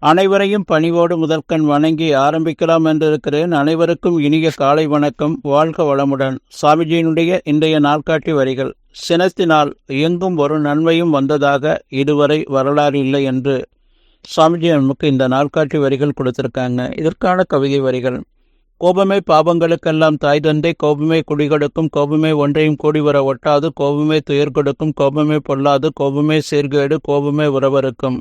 அனைவரையும் பணிவோடு முதற்கண் வணங்கி ஆரம்பிக்கலாம் என்றிருக்கிறேன். அனைவருக்கும் இனிய காலை வணக்கம். வாழ்க வளமுடன். சாமிஜியினுடைய இன்றைய நாள்காட்டி வரிகள். சினத்தினால் எங்கும் ஒரு நன்மையும் வந்ததாக இதுவரை வரலாறு இல்லை என்று சாமிஜி நமக்கு இந்த நாள்காட்டி வரிகள் கொடுத்திருக்காங்க. இதற்கான கவிதை வரிகள். கோபமே பாவங்களுக்கெல்லாம் தாய் தந்தை கோபமே குடிகொடுக்கும் கோபமே ஒன்றையும் கூடி வர ஒட்டாது கோபமே துயர் கொடுக்கும் கோபமே பொல்லாது கோபமே சீர்கேடு கோபமே உறவருக்கும்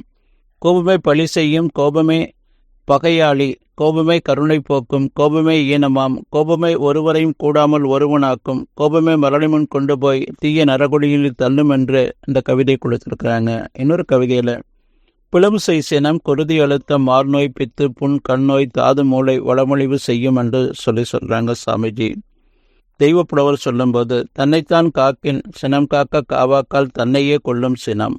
கோபமே பழி செய்யும் கோபமே பகையாளி கோபமே கருணை போக்கும் கோபமே ஈனமாம் கோபமே ஒருவரையும் கூடாமல் ஒருவனாக்கும் கோபமே மரணிமுன் கொண்டு போய் தீய நரகுடியில் தள்ளும் என்று இந்த கவிதை கொடுத்துருக்குறாங்க. இன்னொரு கவிதையில் பிளவு செய்சினம் குருதி அழுத்தம் மார்நோய் பித்து புண் கண்ணோய் தாது மூளை வளமொழிவு செய்யும் என்று சொல்லி சொல்றாங்க சாமிஜி. தெய்வப்புலவர் சொல்லும்போது தன்னைத்தான் காக்கின் சினம் காக்க காவாக்கால் தன்னையே கொள்ளும் சினம்.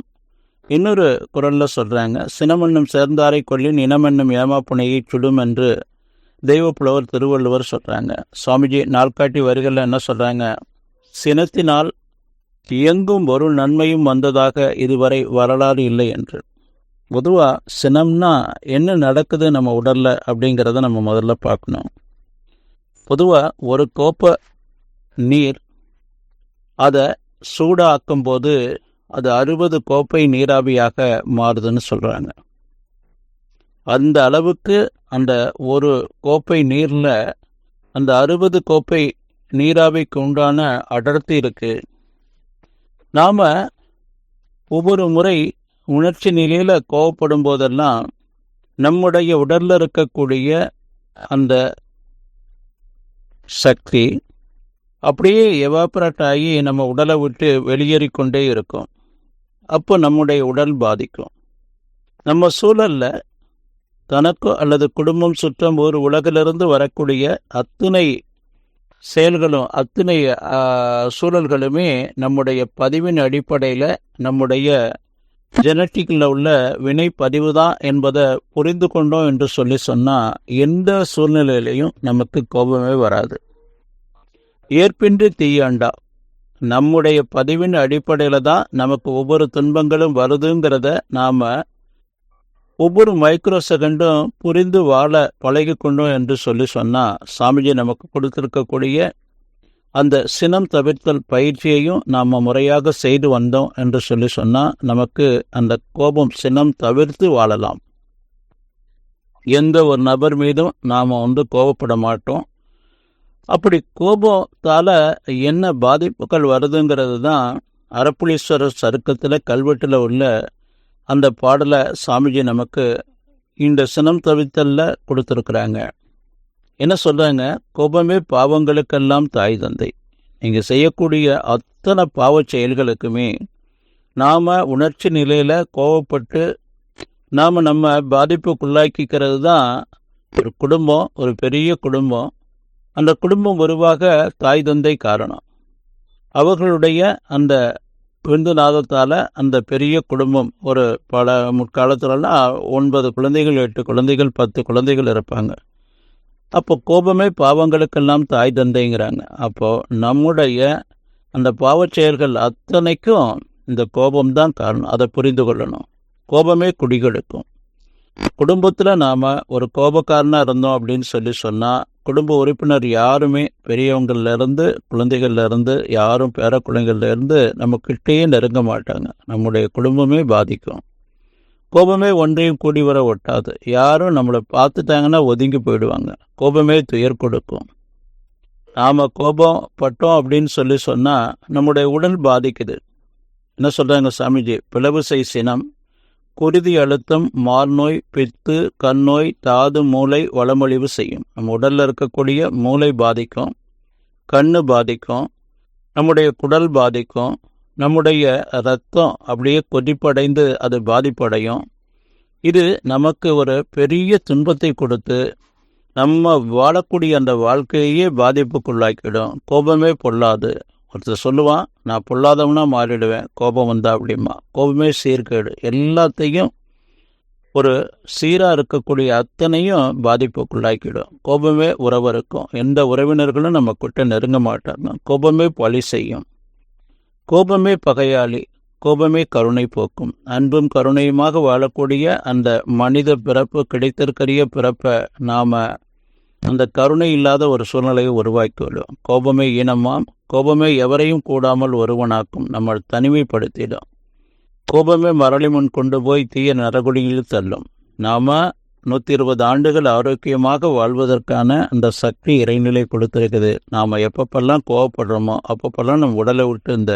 இன்னொரு குரலில் சொல்கிறாங்க சினம் என்னும் சேர்ந்தாரை கொள்ளின் இனமென்னும் ஏமாப்புனையை சுடும் என்று தெய்வப்புலவர் திருவள்ளுவர் சொல்கிறாங்க சுவாமிஜி நாள்காட்டி வரிகளில் என்ன சொல்கிறாங்க சினத்தினால் எங்கும் ஒரு நன்மையும் வந்ததாக இதுவரை வரலாறு இல்லை என்று. பொதுவாக சினம்னா என்ன நடக்குது நம்ம உடலில் அப்படிங்கிறத நம்ம முதல்ல பார்க்கணும். பொதுவாக ஒரு கோப்ப நீர் அதை சூடாக்கும் போது அது அறுபது கோப்பை நீராவியாக மாறுதுன்னு சொல்கிறாங்க அந்த அளவுக்கு அந்த ஒரு கோப்பை நீரில் அந்த அறுபது கோப்பை நீராவிக்கு உண்டான அடர்த்தி இருக்குது நாம் ஒவ்வொரு முறை உணர்ச்சி நிலையில் கோவப்படும் போதெல்லாம் நம்முடைய உடலில் இருக்கக்கூடிய அந்த சக்தி அப்படியே எவாபரேட் ஆகி நம்ம உடலை விட்டு வெளியேறிக்கொண்டே இருக்கும். அப்போ நம்முடைய உடல் பாதிக்கும். நம்ம சூழலில் தனக்கோ அல்லது குடும்பம் சுற்றம் ஒரு உலகிலிருந்து வரக்கூடிய அத்தனை செயல்களும் அத்தனை சூழல்களுமே நம்முடைய பதிவின் அடிப்படையில் நம்முடைய ஜெனட்டிக்கில் உள்ள வினை பதிவு தான் என்பதை புரிந்து கொண்டோம் என்று சொல்லி சொன்னால் எந்த சூழ்நிலையிலையும் நமக்கு கோபமே வராது. ஏற்பின்றி தீயாண்டா நம்முடைய பதிவின் அடிப்படையில் தான் நமக்கு ஒவ்வொரு துன்பங்களும் வருதுங்கிறத நாம் ஒவ்வொரு மைக்ரோ செகண்டும் புரிந்து வாழ பழகிக்கொண்டோம் என்று சொல்லி சொன்னால் சாமிஜி நமக்கு கொடுத்திருக்கக்கூடிய அந்த சினம் தவிர்த்தல் பயிற்சியையும் நாம் முறையாக செய்து வந்தோம் என்று சொல்லி சொன்னால் நமக்கு அந்த கோபம் சினம் தவிர்த்து வாழலாம். எந்த ஒரு நபர் மீதும் நாம் வந்து கோபப்பட மாட்டோம். அப்படி கோபத்தால் என்ன பாதிப்புகள் வருதுங்கிறது தான் அரப்புளீஸ்வரர் சருக்கத்தில் கல்வெட்டில் உள்ள அந்த பாடலை சாமிஜி நமக்கு இந்த சினம் தவித்தலில் கொடுத்துருக்குறாங்க. என்ன சொல்கிறாங்க கோபமே பாவங்களுக்கெல்லாம் தாய் தந்தை. நீங்கள் செய்யக்கூடிய அத்தனை பாவ செயல்களுக்குமே நாம் உணர்ச்சி நிலையில் கோவப்பட்டு நாம் நம்ம பாதிப்புக்குள்ளாக்கிக்கிறது தான் ஒரு குடும்பம் ஒரு பெரிய குடும்பம். அந்த குடும்பம் உருவாக தாய் தந்தை காரணம். அவர்களுடைய அந்த விந்துநாதத்தால் அந்த பெரிய குடும்பம் ஒரு பல முற்காலத்துலலாம் ஒன்பது குழந்தைகள் எட்டு குழந்தைகள் பத்து குழந்தைகள் இருப்பாங்க. அப்போ கோபமே பாவங்களுக்கெல்லாம் தாய் தந்தைங்கிறாங்க. அப்போது நம்முடைய அந்த பாவச் செயல்கள் அத்தனைக்கும் இந்த கோபம்தான் காரணம். அதை புரிந்து கொள்ளணும். கோபமே குடிகெடுக்கும். குடும்பத்தில் நாம் ஒரு கோபக்காரனாக இருந்தோம் அப்படின்னு சொல்லி சொன்னால் குடும்ப உறுப்பினர் யாருமே பெரியவங்கள்லேருந்து குழந்தைகள்லேருந்து யாரும் பேர குழந்தைகள்லேருந்து நம்மக்கிட்டேயே நெருங்க மாட்டாங்க. நம்முடைய குடும்பமே பாதிக்கும். கோபமே ஒன்றையும் கூடி வர ஒட்டாது. யாரும் நம்மளை பார்த்துட்டாங்கன்னா ஒதுங்கி போயிடுவாங்க. கோபமே துயர் கொடுக்கும். நாம் கோபம் பட்டோம் அப்படின்னு சொல்லி சொன்னால் நம்முடைய உடல் பாதிக்குது. என்ன சொல்கிறாங்க சாமிஜி? பிளவு செய் சினம். குருதி அழுத்தம் மார்நோய் பித்து கண்ணோய் தாது மூளை வளமொழிவு செய்யும். நம்ம உடலில் இருக்கக்கூடிய மூளை பாதிக்கும் கண்ணு பாதிக்கும் நம்முடைய குடல் பாதிக்கும் நம்முடைய ரத்தம் அப்படியே கொதிப்படைந்து அது பாதிப்படையும். இது நமக்கு ஒரு பெரிய துன்பத்தை கொடுத்து நம்ம வாழக்கூடிய அந்த வாழ்க்கையே பாதிப்புக்குள்ளாக்கிடும். கோபமே பொல்லாது. ஒருத்தர் சொல்லுவான் நான் பொல்லாதவனா மாறிடுவேன் கோபம் வந்தா அப்படிமா கோபமே சீர்கேடு. எல்லாத்தையும் ஒரு சீராக இருக்கக்கூடிய அத்தனையும் பாதிப்புக்குள்ளாக்கிடும். கோபமே உறவு இருக்கும் எந்த உறவினர்களும் நம்ம கிட்ட நெருங்க மாட்டாங்க. கோபமே பழி செய்யும். கோபமே பகையாளி. கோபமே கருணை போக்கும். அன்பும் கருணையுமாக வாழக்கூடிய அந்த மனித பிறப்பு கிடைத்திருக்கிற பிறப்பை நாம் அந்த கருணை இல்லாத ஒரு சூழ்நிலையை உருவாக்கிவிடும் கோபமே ஈனமாம் கோபமே எவரையும் கூடாமல் ஒருவனாக்கும். நம்ம தனிமைப்படுத்திடும். கோபமே மரளி முன் கொண்டு போய் தீய நரகுடியில் தள்ளும். நாம நூற்றி இருபது ஆண்டுகள் ஆரோக்கியமாக வாழ்வதற்கான அந்த சக்தி இறைநிலை கொடுத்துருக்குது. நாம் எப்பப்பெல்லாம் கோவப்படுறோமோ அப்பப்பெல்லாம் நம் உடலை விட்டு இந்த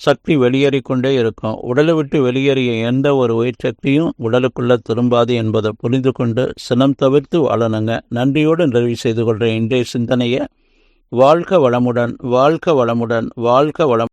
சக்தி வெளியேறிக்கொண்டே இருக்கும். உடலை விட்டு வெளியேறிய எந்த ஒரு உயிர் சக்தியும் உடலுக்குள்ள திரும்பாது என்பதை புரிந்து கொண்டு சினம் தவிர்த்து வாழணுங்க. நன்றியோடு நிறைவு செய்து கொள்கிற இன்றைய சிந்தனையை வாழ்க வளமுடன் வாழ்க வளமுடன் வாழ்க வளம்